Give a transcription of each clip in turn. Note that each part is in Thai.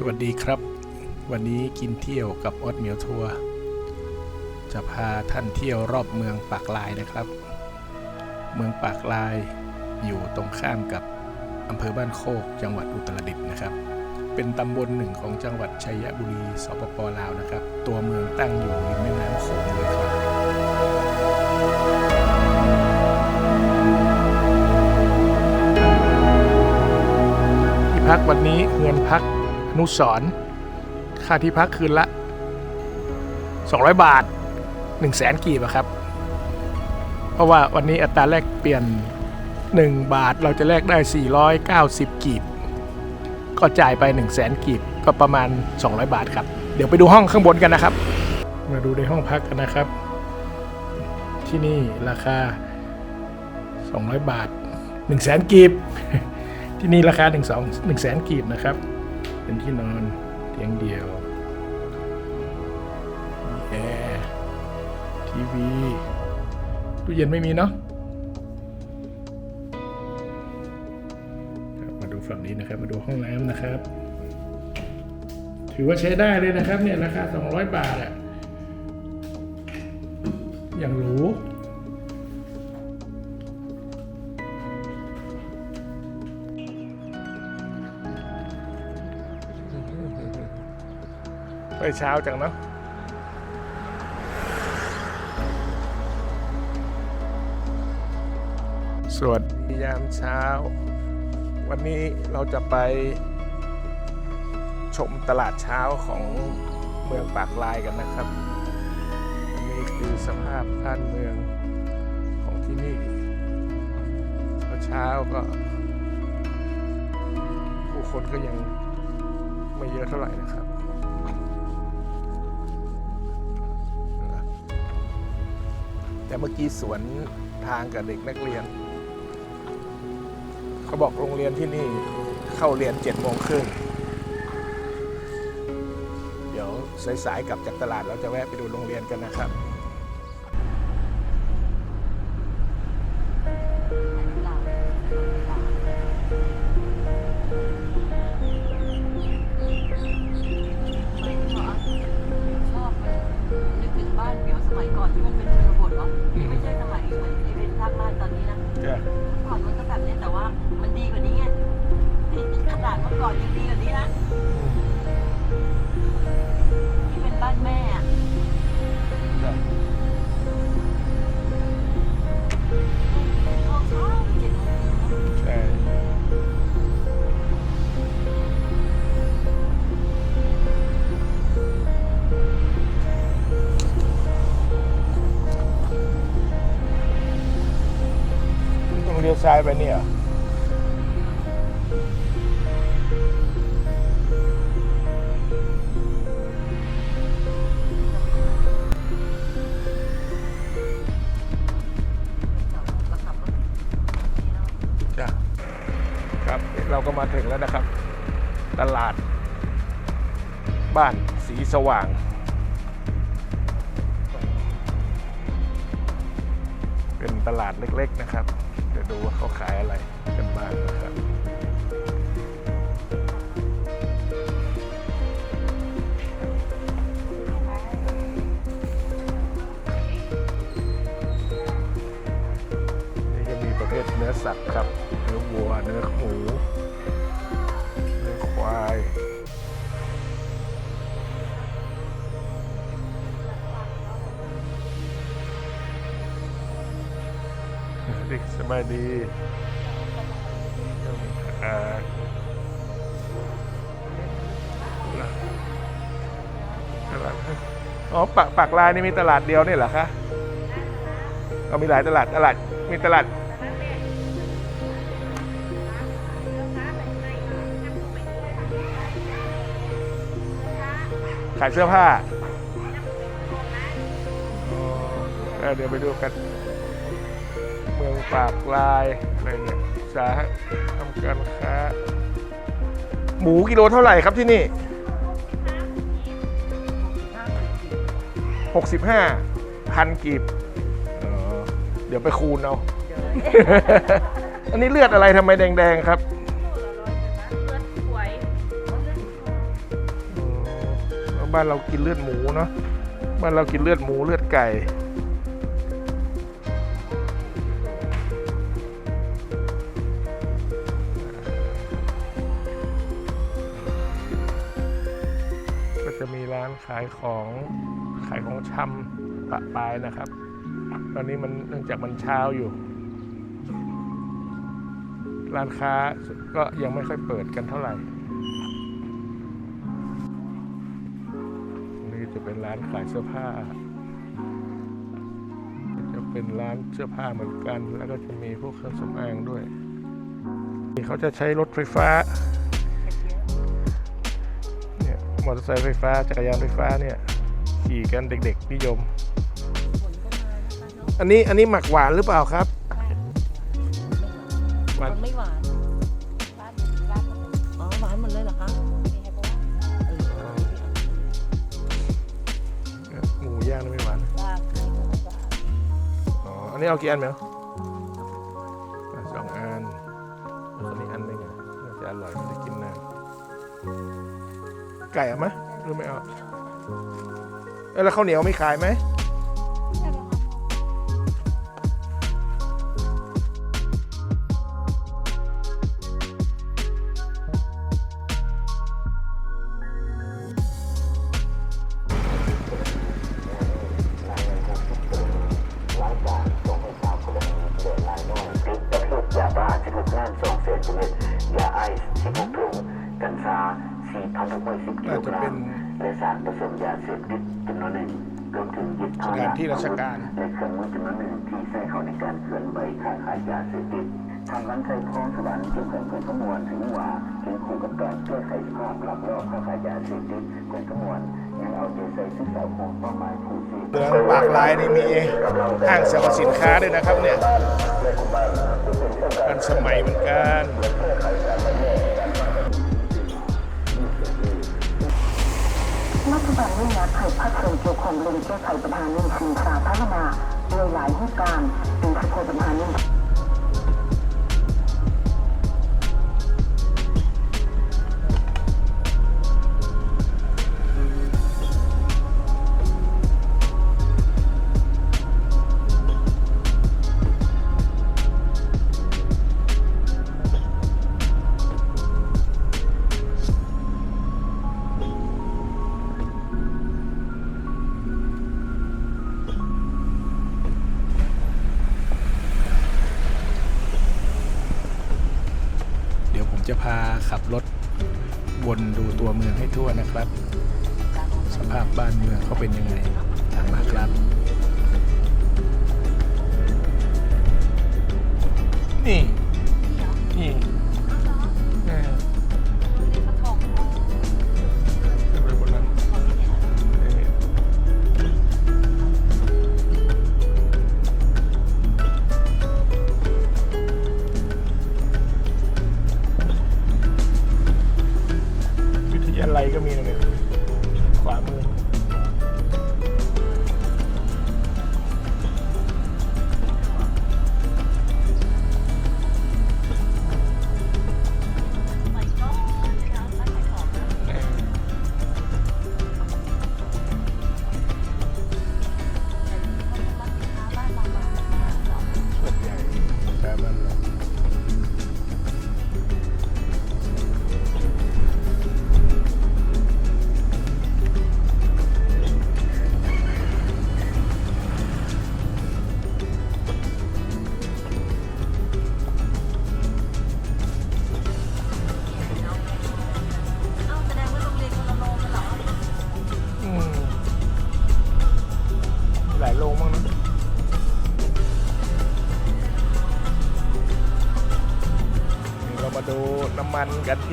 สวัสดีครับ วันนี้กินเที่ยวกับออดเหมียวทัวร์จะพาท่านเที่ยวรอบเมืองปากลายนะครับ เมืองปากลายอยู่ตรงข้ามกับอำเภอบ้านโคกจังหวัดอุตรดิตถ์นะครับ เป็นตำบลหนึ่งของจังหวัดชัยบุรีสปปลาวนะครับ ตัวเมืองตั้งอยู่ริมแม่น้ำโขงเลยครับที่พักวันนี้เงินพัก นุสรค่าที่พักคืนละ 200 บาท 1 0 0 0 0แสนกีบอะครับ เพราะว่าวันนี้อัตราแลกเปลี่ยน 1 บาทเราจะแลกได้ 490 กีบ ก็จ่ายไป 1 0 0 0 0แสนกีบก็ประมาณ 200 บาทครับ เดี๋ยวไปดูห้องข้างบนกันนะครับ มาดูในห้องพักกันนะครับ ที่นี่ราคา 200 บาท 1 0 0 0 0แสนกีบ ที่นี่ราคา 1 2 1แสนกีบนะครับ เป็นที่นอนเตียงเดียวมีแอร์ทีวีตู้เย็นไม่มีเนาะมาดูฝั่งนี้นะครับ มาดูห้องน้ำนะครับ ถือว่าใช้ได้เลยนะครับเนี่ยราคา200 บาทอะอย่างหรู ไปเช้าจังเนาะสวัสดียามเช้า วันนี้เราจะไปชมตลาดเช้าของเมืองปากลายกันนะครับอันนี้คือสภาพบ้านเมืองของที่นี่เช้าก็ผู้คนก็ยังไม่เยอะเท่าไหร่นะครับ แต่เมื่อกี้สวนทางกับเด็กนักเรียน เขาบอกโรงเรียนที่นี่เข้าเรียนเจ็ดโมงครึ่งเดี๋ยวสายๆกลับจากตลาดเราจะแวะไปดูโรงเรียนกันนะครับ ไปเนี่ย จ้ะครับเราก็มาถึงแล้วนะครับ ตลาด บ้านสีสว่าง เป็นตลาดเล็กๆนะครับ ดูว่าเขาขายอะไรกันบ้างนะครับนี่ก็มีประเภทเนื้อสัตว์ครับ เนื้อวัว เนื้อหมู เนื้อควาย เด็กสบายดีอ่าตลาดอ๋อปากปากลายนี่มีตลาดเดียวนี่เหรอคะเอามีหลายตลาดตลาดมีตลาดขายเสื้อผ้า เดี๋ยวไปดูกัน เมืองปากลายอะไรเนี่ยอุตสาหทำการค้า หมูกิโลเท่าไหร่ครับที่นี่ 65พันกีบอ๋อเดี๋ยวไปคูณเอา อันนี้เลือดอะไรทำไมแดง ๆ ครับเลือดหวยบ้านเรากินเลือดหมูเนาะ บ้านเรากินเลือดหมูเลือดไก่ก็ ของขายของชำปะปายนะครับ ตอนนี้มันเนื่องจากมันเช้าอยู่ ร้านค้าก็ยังไม่ค่อยเปิดกันเท่าไหร่ นี่จะเป็นร้านขายเสื้อผ้า จะเป็นร้านเสื้อผ้าเหมือนกัน แล้วก็จะมีพวกเครื่องสำอางด้วย เขาจะใช้รถไฟฟ้า มอเตอร์ไซค์ไฟฟ้าจักรยานไฟฟ้าเนี่ยขี่กันเด็กๆนิยมฝนก็มานะคะเนาะอันนี้อันนี้หมักหวานหรือเปล่าครับหวานมันไม่หวานร้านร้านอ๋อหวานหมดเลยเหรอคะมีให้เพราะว่าเออหมูย่างนี่ไม่หวานว่าให้เขาว่าอ๋ออันนี้เอากี่อันเหมียวอะสองอันแล้วก็นี่อันหนึงอะน่าจะอร่อยจะกินนาน ไก่เอาไหมหรือไม่เอาเอ้ยแล้วข้าวเหนียวไม่ขายไหม สพติดทางร้นไทยทองสวรรค์จึงเกิดเป็นขมวลถึงว่าถึงคู่กับการแก้ไขสภาพหลักลอบค้าขายยาเสพติดเป็นขมวลยังเอาใจใส่ศึกษาของเป้าหมายผู้เสพเมืองปากลายนี่มีห้างสรรพสินค้าด้วยนะครับเนี่ยกันสมัยเหมือนกันรัฐบาลได้นัดให้พักส่วนเกี่ยวข้องเร่งแก้ไขปัญหาหนี้สินสาธารณะโดยหลายเหตุการณ์โดยเฉพาะปัญหาหนี้เเมืองเขาเป็นยังไง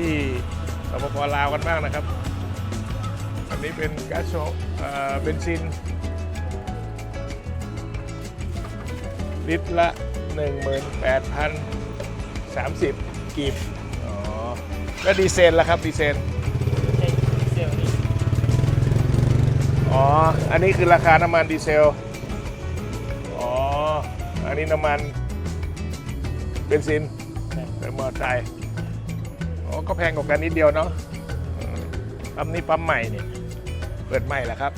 ที่สปปลาวกันบ้างนะครับ อันนี้เป็นก๊าซโซเอ่อเบนซิน ลิตรละ 18,030กีบอ๋อแล้วดีเซลล่ะครับดีเซลอ๋อ อันนี้คือราคาน้ำมันดีเซล อ๋อ อันนี้น้ำมันเบนซินเป็นมอเตอร์ไซค์อ๋อ ก็แพงกว่ากันนิดเดียวเนาะปั๊มนี้ปั๊มใหม่เนี่ย เปิดใหม่แล้วครับ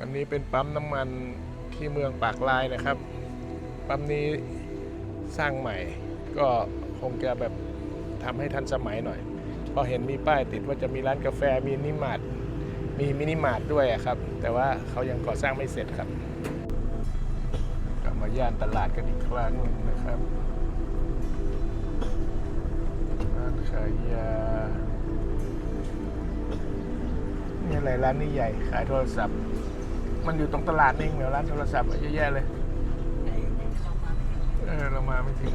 อันนี้เป็นปั๊มน้ำมันที่เมืองปากลายนะครับ ปั๊มนี้สร้างใหม่ ก็คงจะแบบทำให้ทันสมัยหน่อย พอเห็นมีป้ายติดว่าจะมีร้านกาแฟมีนิมาร์ มีมินิมาร์ทด้วยอะครับ แต่ว่าเขายังก่อสร้างไม่เสร็จครับกลับมาย่านตลาดกันอีกครั้งนะครับร้านขายยานี่อะไรร้านนี้ใหญ่ ขายโทรศัพท์ มันอยู่ตรงตลาดนี่เองเหรอร้านโทรศัพท์อะเยอะแยะเลย เออ เรามาไม่ถึง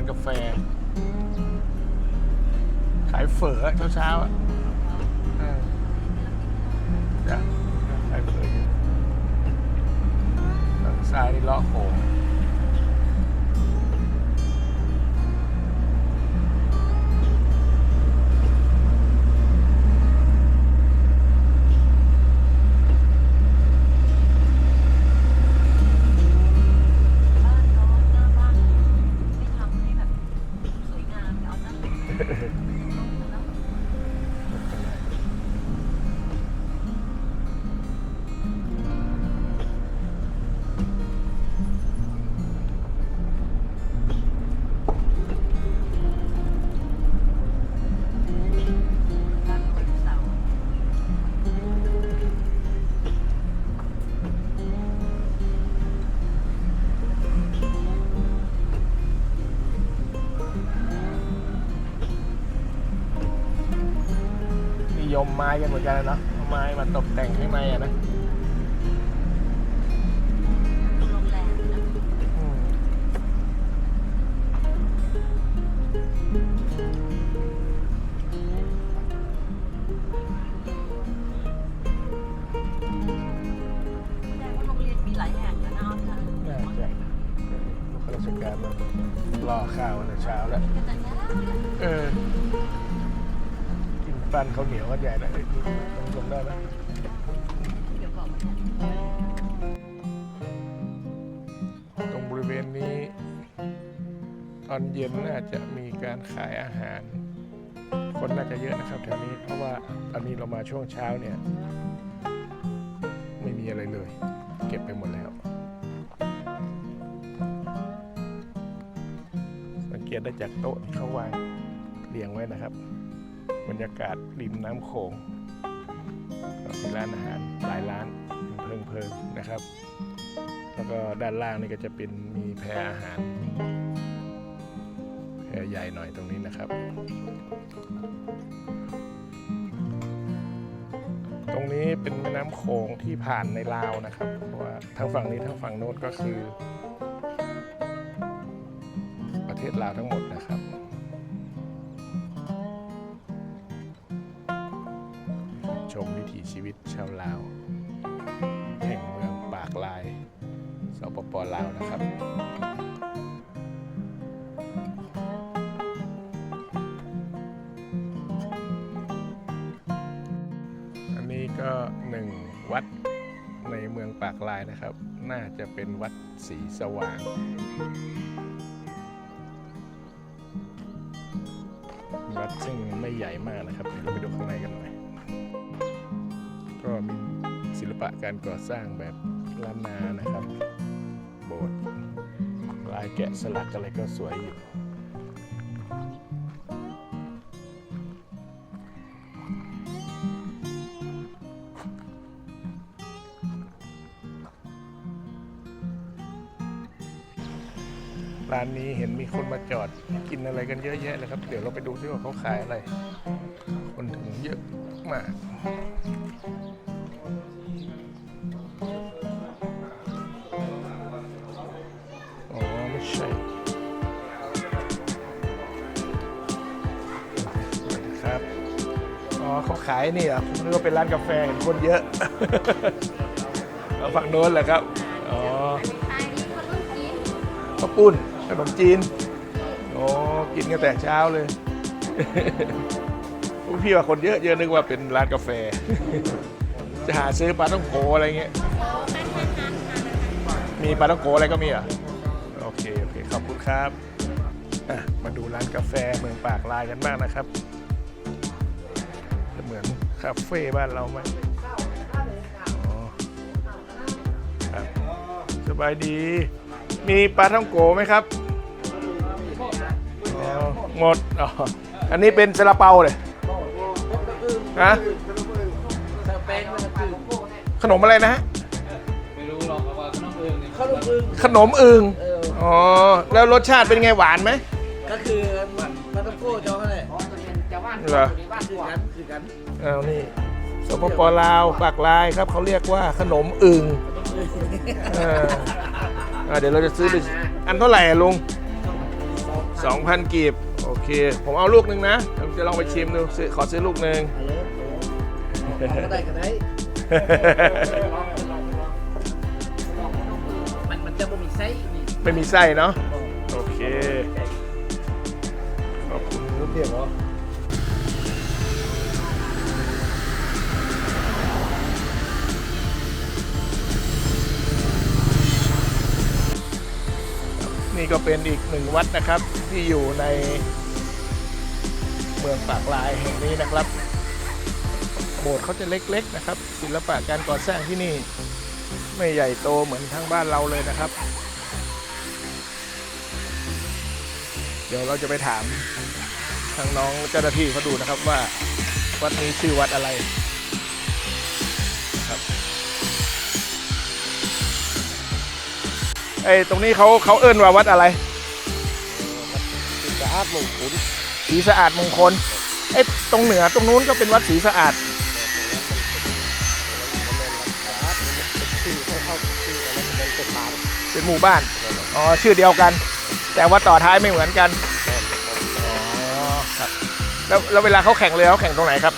านกาแฟ ขายเฝอเช้าๆอะเออจ้ะขายเฝออยู่ทางซ้ายนี่เลาะโขง ไม้กันเหมือนกันนะเนาะเอาไม้มาตกแต่งข้างในอะนะ เย็นน่าจะมีการขายอาหาร คนน่าจะเยอะนะครับแถวนี้เพราะว่าตอนนี้เรามาช่วงเช้าเนี่ย ไม่มีอะไรเลย เก็บไปหมดแล้ว สังเกตได้จากโต๊ะที่เขาวางเรียงไว้นะครับ บรรยากาศริมน้ำโขงมีร้านอาหารหลายร้านเพลิงๆนะครับ แล้วก็ด้านล่างนี่ก็จะเป็นมีแพอาหาร ใหญ่หน่อยตรงนี้นะครับ ตรงนี้เป็นแม่น้ำโขงที่ผ่านในลาวนะครับเพราะว่าทั้งฝั่งนี้ทั้งฝั่งโน้นก็คือ ประเทศลาวทั้งหมดนะครับชมวิถีชีวิตชาวลาว แห่งเมืองปากลายสปปลาวนะครับ นะครับ น่าจะเป็นวัดสีสว่าง วัดซึ่งไม่ใหญ่มากนะครับเดี๋ยวเราไปดูข้างในกันหน่อย ก็มีศิลปะการก่อสร้างแบบล้านนานะครับ โบสถ์ลายแกะสลักอะไรก็สวยอยู่านนี้เห็นมีคนมาจอดกินอะไรกันเยอะแยะเลยครับ เดี๋ยวเราไปดูซิว่าเขาขายอะไร คนถึงเยอะมากอ๋อไม่ใช่ครับ อ๋อเขาขายนี่เหรอผมนึกว่าเป็นร้านกาแฟเห็นคนเยอะ เอาฝั่งโน้นแหละครับ อ๋อ ข้าวปุ้น ขนมจีนโอ้กินกันแต่เช้าเลยพวกพี่ว่าคนเยอะเยอะนึกว่าเป็นร้านกาแฟ จะหาซื้อปลาต้องโกอะไรเงี้ยมีปลาต้องโกอะไรก็มีอะโอเคโอเคขอบคุณครับอะมาดูร้านกาแฟเมืองปากลายกันบ้างนะครับเหมือนคาเฟ่บ้านเราไหมสบายดี มีปลาท่องโกไหมครับ หมดอ๋ออันนี้เป็นซาลาเปาเลยฮะขนมอะไรนะฮะไม่รู้หรอกว่าขนมเองนี่ข้าวลูกอึงขนมอึ่งเอออ๋อแล้วรสชาติเป็นไงหวานไหมก็คือมันมันต้องโก้เจ้าอะไรเหรอคือกันคือกันเอานี่สปปลาวปากลายครับเขาเรียกว่าขนมอึ่งเอออะเดี๋ยวเราจะซื้อไปอันเท่าไหร่อะลุงสองพันกีบโอเค ผมเอาลูกหนึ่งนะจะลองไปชิมดูซื้อขอซื้อลูกหนึ่ง เอาเลยเอาก็ได้ก็ได้ มันมันจะไม่มีไส้นี่ไม่มีไส้เนาะโอเคขอบคุณรู้เดียวเหรอนี่ก็เป็นอีกหนึ่งวัดนะครับที่อยู่ใน เมืองปากลายแห่งนี้นะครับ โบสถ์เขาจะเล็กๆนะครับ ศิลปะการก่อสร้างที่นี่ ไม่ใหญ่โตเหมือนทางบ้านเราเลยนะครับ เดี๋ยวเราจะไปถามทางน้องเจ้าหน้าที่เขาดูนะครับว่าวัดนี้ชื่อวัดอะไรครับไอ้ตรงนี้เขาเขาเอิ้นว่าวัดอะไรสะอาดหมูขุน ศรีสะอาดมงคลไอ้ยตรงเหนือตรงนู้นก็เป็นวัดศรีสะอาดเป็นหมู่บ้านอ๋อชื่อเดียวกัน แต่ว่าต่อท้ายไม่เหมือนกันอ๋อครับแล้วแล้วเวลาเขาแข่งเรือเขาแข่งตรงไหนครับ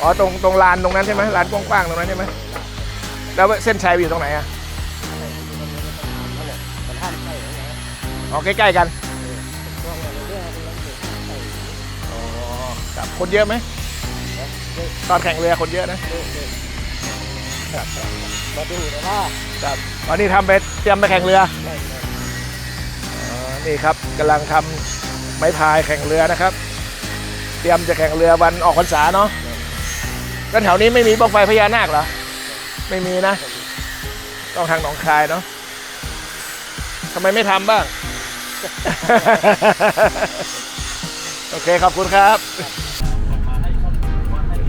อ๋อตรงตรงลานตรงนั้นใช่ไหมลานกว้างๆตรงนั้นใช่ไหมแล้วเส้นชัยอยู่ตรงไหนอะอ๋อใกล้ๆกัน ครับคนเยอะไหมตอนแข่งเรือคนเยอะนะเรื่องเกิดครับมาดูนะว่าครับตอนนี้ทำไปเตรียมไปแข่งเรือได้ไหมอ๋อนี่ครับกำลังทำไม้พายแข่งเรือนะครับ เตรียมจะแข่งเรือวันออกพรรษาเนาะแล้วแถวนี้ไม่มีบ้องไฟพญานาคเหรอไม่มีนะ ต้องทางหนองคายเนาะทำไมไม่ทำบ้าง โอเคขอบคุณครับอั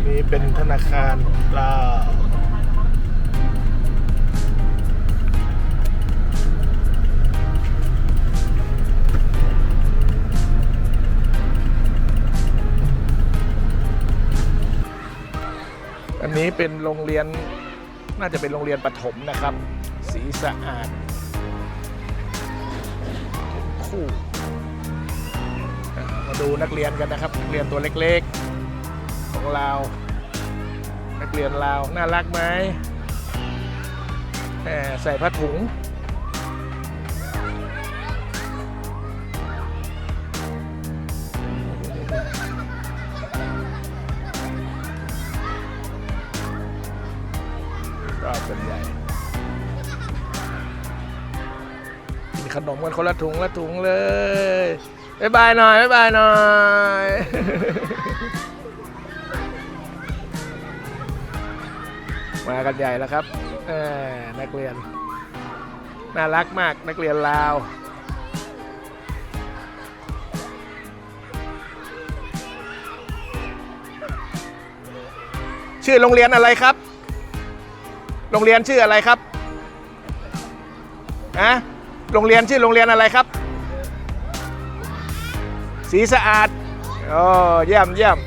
นี้เป็นธนาคารเราอันนี้เป็นโรงเรียนน่าจะเป็นโรงเรียนประถมนะครับ สีสะอาดคู่มาดูนักเรียนกันนะครับนักเรียนตัวเล็กๆ ของเรานักเรียนเราน่ารักไหมแหมใส่ผ้าถุง ก็ส่วนใหญ่กินขนมกันคนละถุงละถุงเลยบายบายหน่อยบายบายหน่อย มากันใหญ่แล้วครับนักเรียน น่ารักมากนักเรียนลาว ชื่อโรงเรียนอะไรครับ โรงเรียนชื่ออะไรครับฮะโรงเรียนชื่อโรงเรียนอะไรครับ สีสะอาด โอ้เยี่ยมเยี่ยม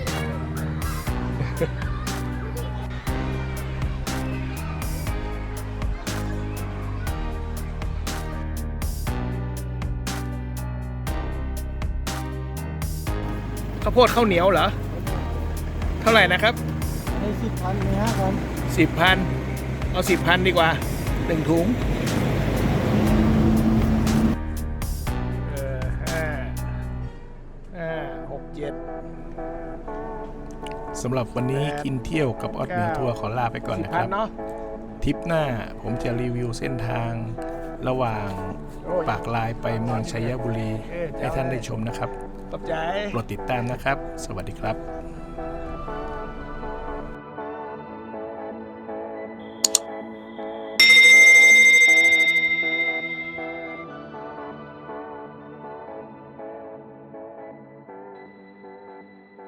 าวโพดข้าวเหนียวเหรอ เท่าไหร่นะครับในสิบพันในห้าพันสิบพันเอาสิบพันดีกว่าหนึ่งถุงเออห้าห้าหกเจ็ดสำหรับวันนี้กินเที่ยวกับออดเหนือทัวร์ขอลาไปก่อนนะครับ เนาะ ทริปหน้าผมจะรีวิวเส้นทาง ระหว่างปากลายไปเมืองชัยบุรี ให้ท่านได้ชมนะครับ ตบใจ โปรดติดตามนะครับ สวัสดีครับ